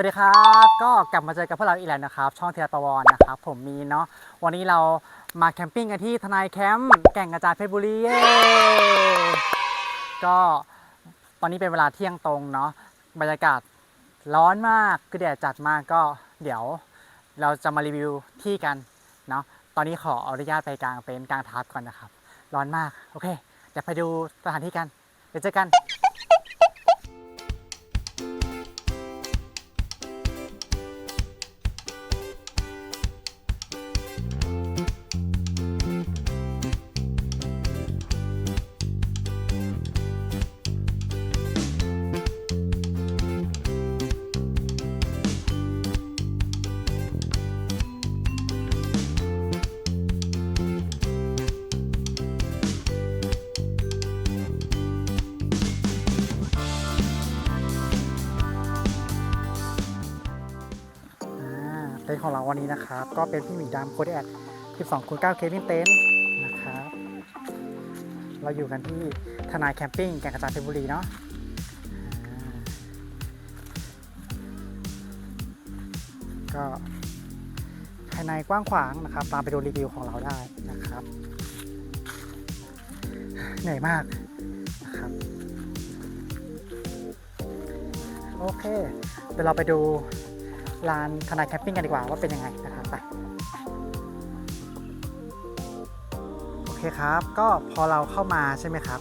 วัสดีครับ ก็กลับมาเจอกับพวกเราอีกแล้วนะครับ ช่องเทียตะวอนนะครับ ผมมีเนาะวันนี้เรามาแคมปิ้งกันที่ทนายแคมป์แก่งกระจานเพชรบุรีเย้ก็ตอนนี้เป็นเวลาเที่ยงตรงเนาะบรรยากาศร้อนมากคือแดดจัดมากก็เดี๋ยวเราจะมารีวิวที่กันเนาะตอนนี้ขออนุญาตไปกลางเต็นท์กลางทับก่อนนะครับ ร้อนมากโอเคเดี๋ยวไปดูสถานที่กันเดี๋ยวเจอกัน ของเราวันนี้นะครับ ก็เป็นพี่หมีดำโคดแอด12คูณ9เควินเต็นท์นะครับเราอยู่กันที่ทนายแคมปิ้งแก่งกระจานเพชรบุรีเนาะก็ภายในกว้างขวางนะครับ ตามไปดูรีวิวของเราได้นะครับ เหนื่อยมากนะครับโอเค เดี๋ยวเราไปดู ลานทนายแคมปิ้งกันดีกว่าว่าเป็นยังไงนะครับไปโอเคครับก็พอเราเข้ามาใช่ไหมครับ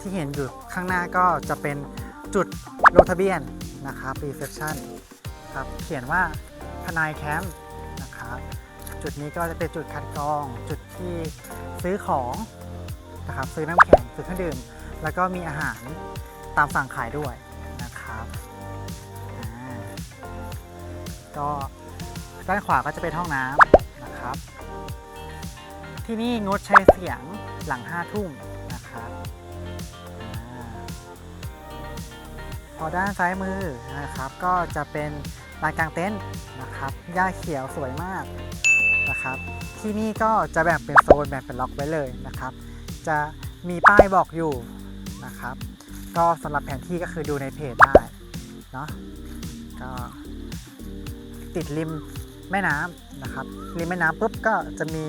ที่เห็นอยู่ข้างหน้าก็จะเป็นจุดลงทะเบียนนะครับ reception ครับเขียนว่าทนายแคมป์นะครับจุดนี้ก็จะเป็นจุดคัดกรอง จุดที่ซื้อของนะครับซื้อน้ำแข็งซื้อเครื่องดื่ม แล้วก็มีอาหารตามสั่งขายด้วย ก็ด้านขวาก็จะเป็นห้องน้ำนะครับ ที่นี่งดใช้เสียงหลัง5ทุ่มนะครับอพอด้านซ้ายมือนะครับก็จะเป็นลานกลางเต็นท์นะครับหญ้าเขียวสวยมากนะครับ ที่นี่ก็จะแบ่งเป็นโซนแบ่งเป็นล็อกไว้เลยนะครับ จะมีป้ายบอกอยู่นะครับ ก็สำหรับแผนที่ก็คือดูในเพจได้เนาะก็ ติดริมแม่น้ำนะครับริมแม่น้ำปุ๊บก็จะมี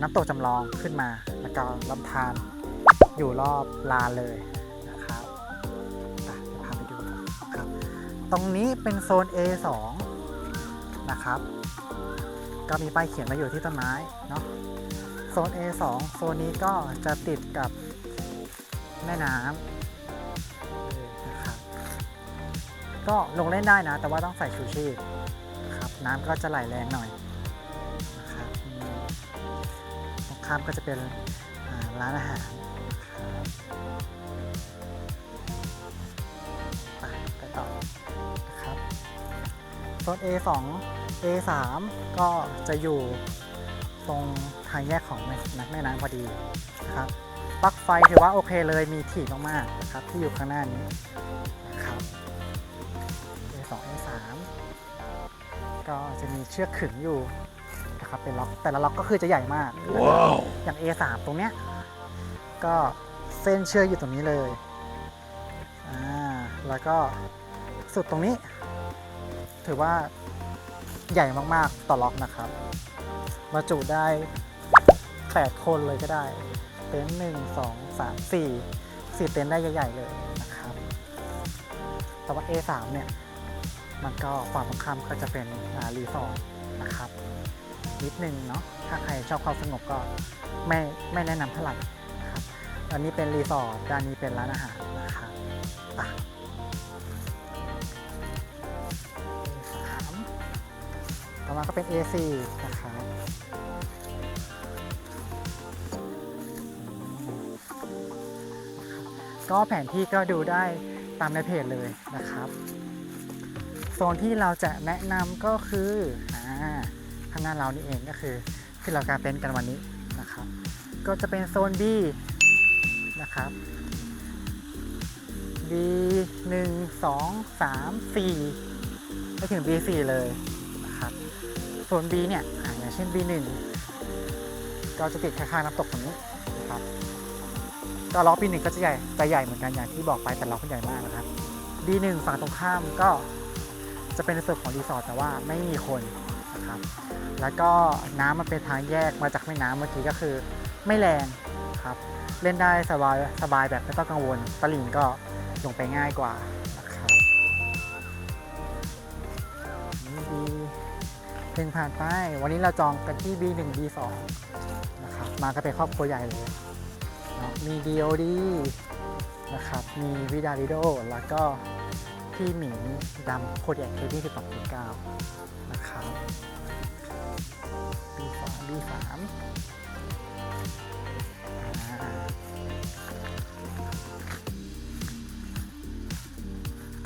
น้ำตกจำลองขึ้นมา แล้วก็ลำธารอยู่รอบลานเลยนะครับอะพาไปดูครับ ตรงนี้เป็นโซน A2 นะครับ ก็มีป้ายเขียนมาอยู่ที่ต้นไม้เนาะโซน A2 โซนนี้ก็จะติดกับแม่น้ำนะครับก็ลงเล่นได้นะ แต่ว่าต้องใส่ชูชีพ น้ำก็จะไหลแรงหน่อยนะครับตรงข้ามก็จะเป็นร้านอาหารไปไปต่อนะครับโซน A2 A3 ก็จะอยู่ตรงทางแยกของนักแม่น้ำพอดีนะครับปลั๊กไฟถือว่าโอเคเลยมีถี่มากๆนะครับที่อยู่ข้างหน้านี้ ก็จะมีเชือกขึงอยู่นะครับเป็นล็อกแต่ละล็อกก็คือจะใหญ่มากว้าวอย่าง A3 ตรงเนี้ยก็เส้นเชือกอยู่ตรงนี้เลยอ่าแล้วก็สุดตรงนี้ ถือว่าใหญ่มากๆต่อล็อกนะครับบรรจุได้ 8 คนเลยก็ได้ เต็นท์หนึ่งสองสามสี่สี่เต็นท์ได้ใหญ่ๆเลยนะครับแต่ว่า A3 เนี่ย มันก็ฝั่งตรงข้ามก็จะเป็นรีสอร์ทนะครับ นิดนึงเนาะถ้าใครชอบความสงบก็ไม่ไม่แนะนำเท่าไหร่ครับอันนี้เป็นรีสอร์ทด้านนี้เป็นร้านอาหารนะครับต่อมาก็เป็น A4 นะครับก็แผนที่ก็ดูได้ตามในเพจเลยนะครับ โซนที่เราจะแนะนำก็คือข้างหน้าเรานี่เองก็คือที่เราการเต็นกันวันนี้นะครับ ก็จะเป็นโซน B นะครับ B 1 2 3 4ไปถึง B 4เลยนะครับโซน B เนี่ยออย่างเช่น B 1ก็จะติดข้างๆน้ำตกตรงนี้นะครับก็ล็อก B 1ก็จะใหญ่จะใหญ่เหมือนกันอย่างที่บอกไปแต่ล็อกก็ใหญ่มากนะครับ B 1ฝั่งตรงข้ามก็ จะเป็นในส่วนของรีสอร์ทแต่ว่าไม่มีคนนะครับแล้วก็น้ำมันเป็นทางแยกมาจากแม่น้ำเมื่อกี้ก็คือไม่แรงครับเล่นได้สบายสบายแบบไม่ต้องกังวลตลิ่งก็ลงไปง่ายกว่านะครับนี่ดีเพ่งผ่านไปวันนี้เราจองกันที่ B1 B2 นะครับมาก็เป็นครอบครัวใหญ่เลยมี DOD นะครับมีวิดาริโดแล้วก็ พี่หมีดำโคดแอกเคที่12.9นะครับ B2 B3 อ่าม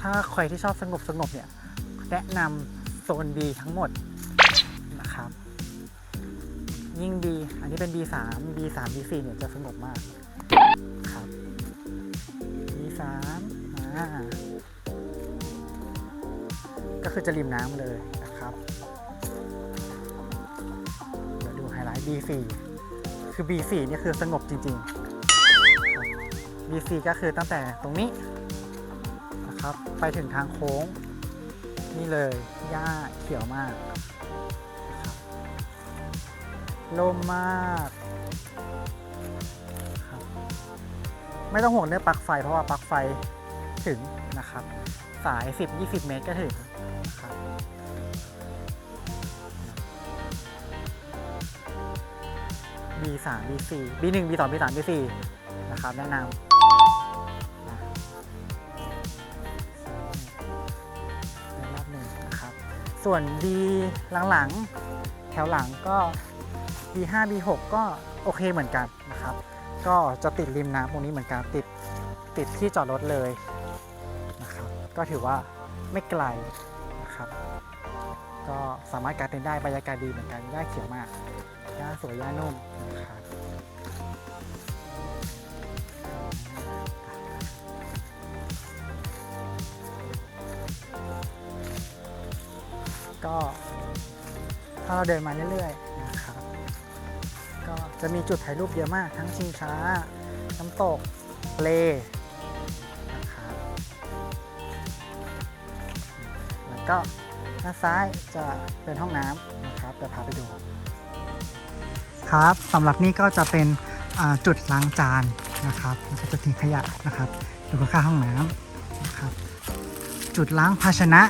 ถ้าใครที่ชอบสงบสงบเนี่ย แนะนำโซน B ทั้งหมดนะครับ ยิ่ง B อันนี้เป็น B3 B3 B4 เนี่ยจะสงบมากครับ B3 อ่า ก็คือจะริมน้ำเลยนะครับเดี๋ยวดูไฮไลท์ B4 คือ B4 เนี่ยคือสงบจริงๆครับ B4 ก็คือตั้งแต่ตรงนี้นะครับไปถึงทางโค้ง นี่เลยหญ้าเขียวมากลมมากไม่ต้องห่วงเรื่องปลั๊กไฟเพราะว่าปลั๊กไฟถึงนะครับ สาย 10-20 เมตรก็ถึง นะครับ B3 B4 B1 B2 B3 B4 นะครับแนะนำรอบหนึ่งนะครับส่วน B หลังๆ แถวหลังก็ B5 B6 ก็โอเคเหมือนกันนะครับ ก็จะติดริมน้ำตรงนี้เหมือนกันติดติดที่จอดรถเลยนะครับ ก็ถือว่าไม่ไกล ก็สามารถการเต้นได้บรรยากาศดีเหมือนกันหญ้าเขียวมากหญ้าสวยหญ้านุ่มนะครับก็ถ้าเราเดินมาเรื่อยๆนะครับก็จะมีจุดถ่ายรูปเยอะมากทั้งชิงช้า น้ำตกทะเลนะครับแล้วก็ ด้านซ้ายจะเป็นห้องน้ำนะครับเดี๋ยวพาไปดู ครับสำหรับนี่ก็จะเป็นจุดล้างจานนะครับแล้วก็จะทิ้งขยะนะครับอยู่ข้างห้องน้ำนะครับ จุดล้างภาชนะ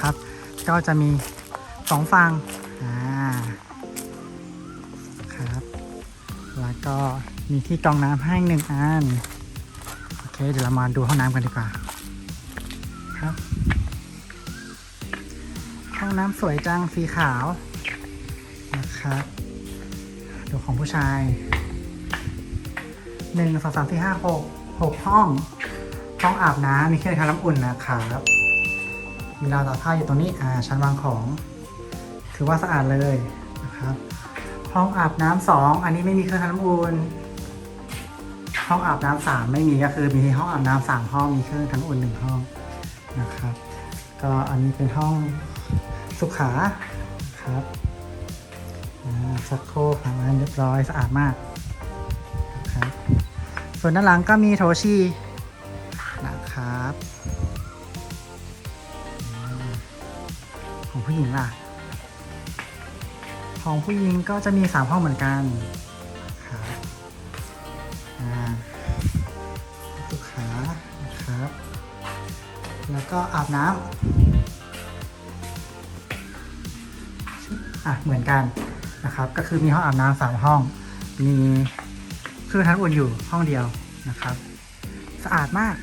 ครับ ก็จะมีสองฝั่งอ่าครับ แล้วก็มีที่กรองน้ำให้หนึ่งอันโอเคเดี๋ยวเรามาดูห้องน้ำกันดีกว่าครับ ห้องน้ำสวยจังสีขาวนะครับดูของผู้ชายหนึ่งสองสามสี่ห้าหกหกห้อง ห้องอาบน้ำมีเครื่องทำน้ำอุ่นนะครับมีราวตากผ้าอยู่ตรงนี้อ่าชั้นวางของ ถือว่าสะอาดเลยนะครับ ห้องอาบน้ำสองอันนี้ไม่มีเครื่องทำน้ำอุ่นห้องอาบน้ำสามไม่มีก็คือมีห้องอาบน้ำสามห้องมีเครื่องทำน้ำอุ่นหนึ่งห้องนะครับ ก็อันนี้เป็นห้อง สุขาครับอ่าชักโครกทำงานเรียบร้อยสะอาดมากนะครับส่วนด้านหลังก็มีโถชีนะครับของผู้หญิงล่ะ ของผู้หญิงก็จะมี 3 ห้องเหมือนกันครับสุขานะครับ แล้วก็อาบน้ำ อะเหมือนกันนะครับ ก็คือมีห้องอาบน้ำสามห้อง มีเครื่องทำน้ำอุ่นอยู่ห้องเดียวนะครับ สะอาดมาก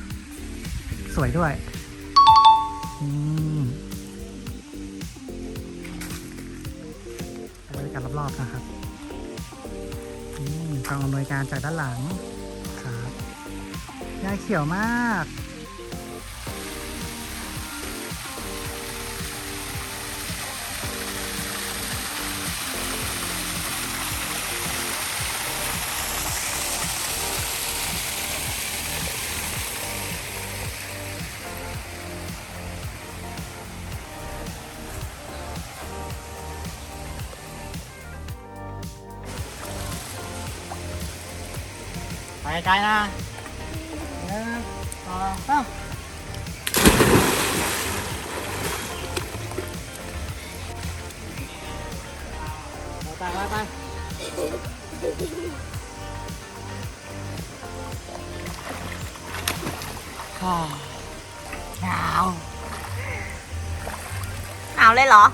สวยด้วยอืมบรรยากาศรอบๆนะครับกองอำนวยการจากด้านหลังครับยายเขียวมาก ไกลๆนะหนึ่งสองสาไปไปไปหนาว หนาวเลยเหรอ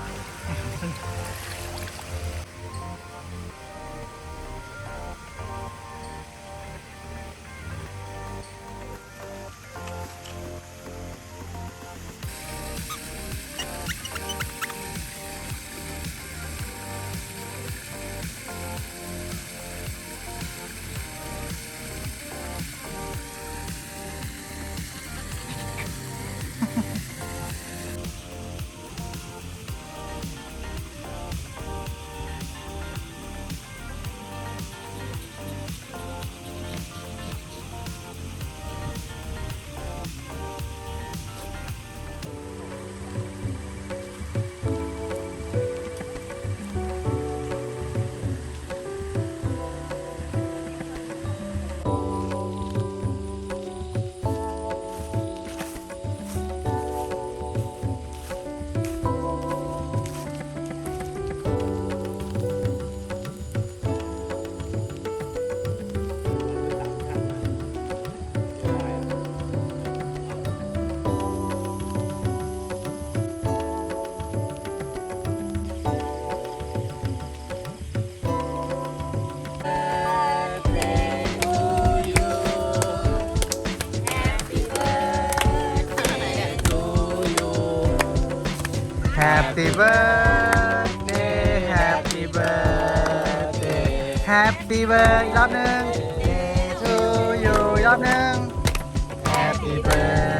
Happy birthday อีกรอบหนึ่ง Day to you อีกรอบหนึ่ง Happy birthday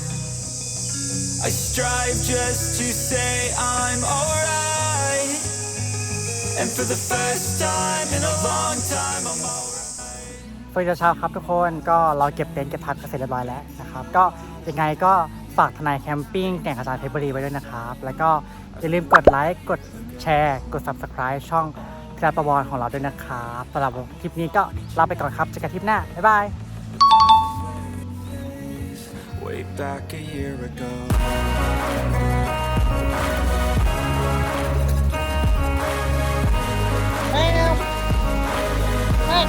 I strive just to say I'm alright. And for the first time in a long time, I'm alright. สวัสดีเช้าครับทุกคนก็เราเก็บเต็นท์เก็บพักกันเสร็จเรียบร้อยแล้วนะครับก็ยังไงก็ฝากทนายแคมปิ้งแก่งขจรเพชรบุรีไว้ด้วยนะครับ แล้วก็อย่าลืมกดไลค์กดแชร์กด Subscribe ช่องพิราประวรของเราด้วยนะครับสำหรับคลิปนี้ก็ลาไปก่อนครับเจอกันคลิปหน้า บ๊ายบาย Way back a year ago. เฮ้ยเฮ้ย